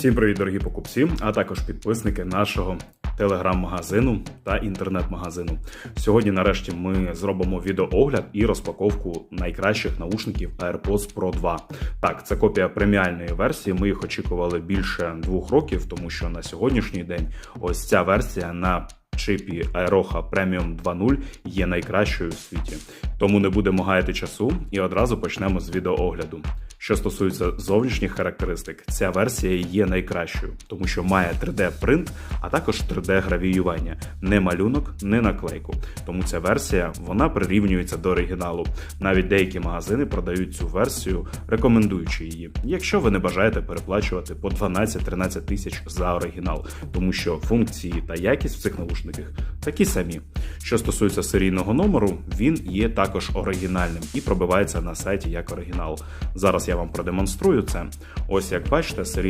Всім привіт, дорогі покупці, а також підписники нашого телеграм-магазину та інтернет-магазину. Сьогодні, нарешті, ми зробимо відеоогляд і розпаковку найкращих наушників AirPods Pro 2. Так, це копія преміальної версії. Ми їх очікували більше двох років, тому що на сьогоднішній день ось ця версія на чипі Aeroha Premium 2.0 є найкращою у світі. Тому не будемо гаяти часу і одразу почнемо з відеоогляду. Що стосується зовнішніх характеристик, ця версія є найкращою, тому що має 3D-принт, а також 3D-гравіювання, не малюнок, не наклейку. Тому ця версія вона прирівнюється до оригіналу. Навіть деякі магазини продають цю версію, рекомендуючи її, якщо ви не бажаєте переплачувати по 12-13 тисяч за оригінал, тому що функції та якість в цих наушниках такі самі. Що стосується серійного номеру, він є також оригінальним і пробивається на сайті як оригінал. Зараз я вам продемонструю це. Ось як бачите, серійний